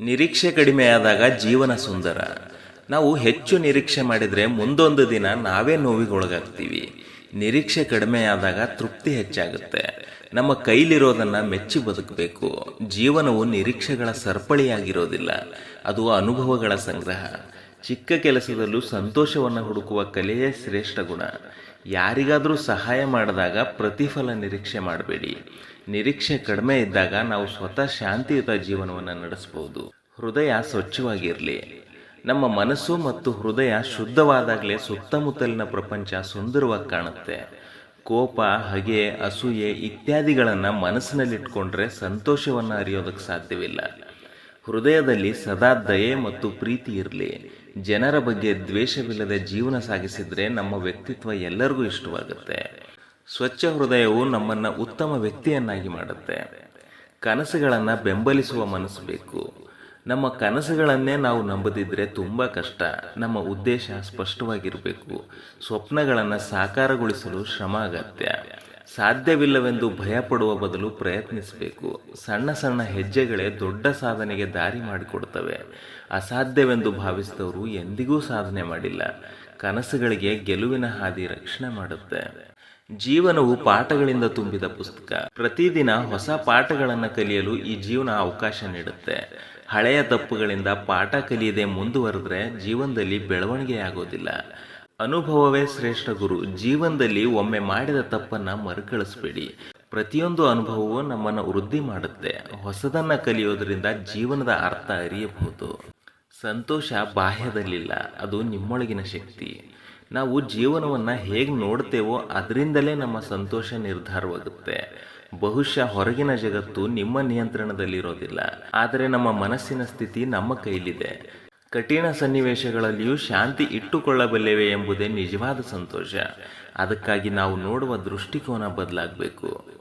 ನಿರೀಕ್ಷೆ ಕಡಿಮೆಯಾದಾಗ ಜೀವನ ಸುಂದರ. ನಾವು ಹೆಚ್ಚು ನಿರೀಕ್ಷೆ ಮಾಡಿದರೆ ಮುಂದೊಂದು ದಿನ ನಾವೇ ನೋವಿಗೊಳಗಾಗ್ತೀವಿ. ನಿರೀಕ್ಷೆ ಕಡಿಮೆಯಾದಾಗ ತೃಪ್ತಿ ಹೆಚ್ಚಾಗುತ್ತೆ. ನಮ್ಮ ಕೈಲಿರೋದನ್ನ ಮೆಚ್ಚಿ ಬದುಕಬೇಕು. ಜೀವನವು ನಿರೀಕ್ಷೆಗಳ ಸರಪಳಿಯಾಗಿರೋದಿಲ್ಲ. ಅದು ಅನುಭವಗಳ ಸಂಗ್ರಹ. ಚಿಕ್ಕ ಕೆಲಸದಲ್ಲೂ ಸಂತೋಷವನ್ನು ಹುಡುಕುವ ಕಲೆಯೇ ಶ್ರೇಷ್ಠ ಗುಣ. ಯಾರಿಗಾದರೂ ಸಹಾಯ ಮಾಡಿದಾಗ ಪ್ರತಿಫಲ ನಿರೀಕ್ಷೆ ಮಾಡಬೇಡಿ. ನಿರೀಕ್ಷೆ ಕಡಿಮೆ ಇದ್ದಾಗ ನಾವು ಸ್ವತಃ ಶಾಂತಿಯುತ ಜೀವನವನ್ನು ನಡೆಸಬಹುದು. ಹೃದಯ ಸ್ವಚ್ಛವಾಗಿರಲಿ. ನಮ್ಮ ಮನಸ್ಸು ಮತ್ತು ಹೃದಯ ಶುದ್ಧವಾದಾಗಲೇ ಸುತ್ತಮುತ್ತಲಿನ ಪ್ರಪಂಚ ಸುಂದರವಾಗಿ ಕಾಣುತ್ತೆ. ಕೋಪ, ಹಗೆ, ಅಸೂಯೆ ಇತ್ಯಾದಿಗಳನ್ನು ಮನಸ್ಸಿನಲ್ಲಿಟ್ಕೊಂಡ್ರೆ ಸಂತೋಷವನ್ನು ಅರಿಯೋದಕ್ಕೆ ಸಾಧ್ಯವಿಲ್ಲ. ಹೃದಯದಲ್ಲಿ ಸದಾ ದಯೆ ಮತ್ತು ಪ್ರೀತಿ ಇರಲಿ. ಜನರ ಬಗ್ಗೆ ದ್ವೇಷವಿಲ್ಲದೆ ಜೀವನ ಸಾಗಿಸಿದರೆ ನಮ್ಮ ವ್ಯಕ್ತಿತ್ವ ಎಲ್ಲರಿಗೂ ಇಷ್ಟವಾಗುತ್ತೆ. ಸ್ವಚ್ಛ ಹೃದಯವು ನಮ್ಮನ್ನು ಉತ್ತಮ ವ್ಯಕ್ತಿಯನ್ನಾಗಿ ಮಾಡುತ್ತೆ. ಕನಸುಗಳನ್ನು ಬೆಂಬಲಿಸುವ ಮನಸ್ಸು ಬೇಕು. ನಮ್ಮ ಕನಸುಗಳನ್ನೇ ನಾವು ನಂಬದಿದ್ದರೆ ತುಂಬ ಕಷ್ಟ. ನಮ್ಮ ಉದ್ದೇಶ ಸ್ಪಷ್ಟವಾಗಿರಬೇಕು. ಸ್ವಪ್ನಗಳನ್ನು ಸಾಕಾರಗೊಳಿಸಲು ಶ್ರಮ ಅಗತ್ಯ. ಸಾಧ್ಯವಿಲ್ಲವೆಂದು ಭಯಪಡುವ ಬದಲು ಪ್ರಯತ್ನಿಸಬೇಕು. ಸಣ್ಣ ಸಣ್ಣ ಹೆಜ್ಜೆಗಳೇ ದೊಡ್ಡ ಸಾಧನೆಗೆ ದಾರಿ ಮಾಡಿಕೊಡ್ತವೆ. ಅಸಾಧ್ಯವೆಂದು ಭಾವಿಸಿದವರು ಎಂದಿಗೂ ಸಾಧನೆ ಮಾಡಿಲ್ಲ. ಕನಸುಗಳಿಗೆ ಗೆಲುವಿನ ಹಾದಿ ರಕ್ಷಣೆ ಮಾಡುತ್ತೆ. ಜೀವನವು ಪಾಠಗಳಿಂದ ತುಂಬಿದ ಪುಸ್ತಕ. ಪ್ರತಿದಿನ ಹೊಸ ಪಾಠಗಳನ್ನು ಕಲಿಯಲು ಈ ಜೀವನ ಅವಕಾಶ ನೀಡುತ್ತೆ. ಹಳೆಯ ತಪ್ಪುಗಳಿಂದ ಪಾಠ ಕಲಿಯದೆ ಮುಂದುವರೆದ್ರೆ ಜೀವನದಲ್ಲಿ ಬೆಳವಣಿಗೆ ಆಗೋದಿಲ್ಲ. ಅನುಭವವೇ ಶ್ರೇಷ್ಠ ಗುರು. ಜೀವನದಲ್ಲಿ ಒಮ್ಮೆ ಮಾಡಿದ ತಪ್ಪನ್ನ ಮರುಕಳಿಸಬೇಡಿ. ಪ್ರತಿಯೊಂದು ಅನುಭವವು ನಮ್ಮನ್ನು ವೃದ್ಧಿ ಮಾಡುತ್ತೆ. ಹೊಸದನ್ನ ಕಲಿಯೋದರಿಂದ ಜೀವನದ ಅರ್ಥ ಅರಿಯಬಹುದು. ಸಂತೋಷ ಬಾಹ್ಯದಲ್ಲಿಲ್ಲ. ಅದು ನಿಮ್ಮೊಳಗಿನ ಶಕ್ತಿ. ನಾವು ಜೀವನವನ್ನು ಹೇಗೆ ನೋಡ್ತೇವೋ ಅದರಿಂದಲೇ ನಮ್ಮ ಸಂತೋಷ ನಿರ್ಧಾರವಾಗುತ್ತೆ. ಬಹುಶಃ ಹೊರಗಿನ ಜಗತ್ತು ನಿಮ್ಮ ನಿಯಂತ್ರಣದಲ್ಲಿರೋದಿಲ್ಲ. ಆದರೆ ನಮ್ಮ ಮನಸ್ಸಿನ ಸ್ಥಿತಿ ನಮ್ಮ ಕೈಲಿದೆ. ಕಠಿಣ ಸನ್ನಿವೇಶಗಳಲ್ಲಿಯೂ ಶಾಂತಿ ಇಟ್ಟುಕೊಳ್ಳಬಲ್ಲೆವೆ ಎಂಬುದೇ ನಿಜವಾದ ಸಂತೋಷ. ಅದಕ್ಕಾಗಿ ನಾವು ನೋಡುವ ದೃಷ್ಟಿಕೋನ ಬದಲಾಗಬೇಕು.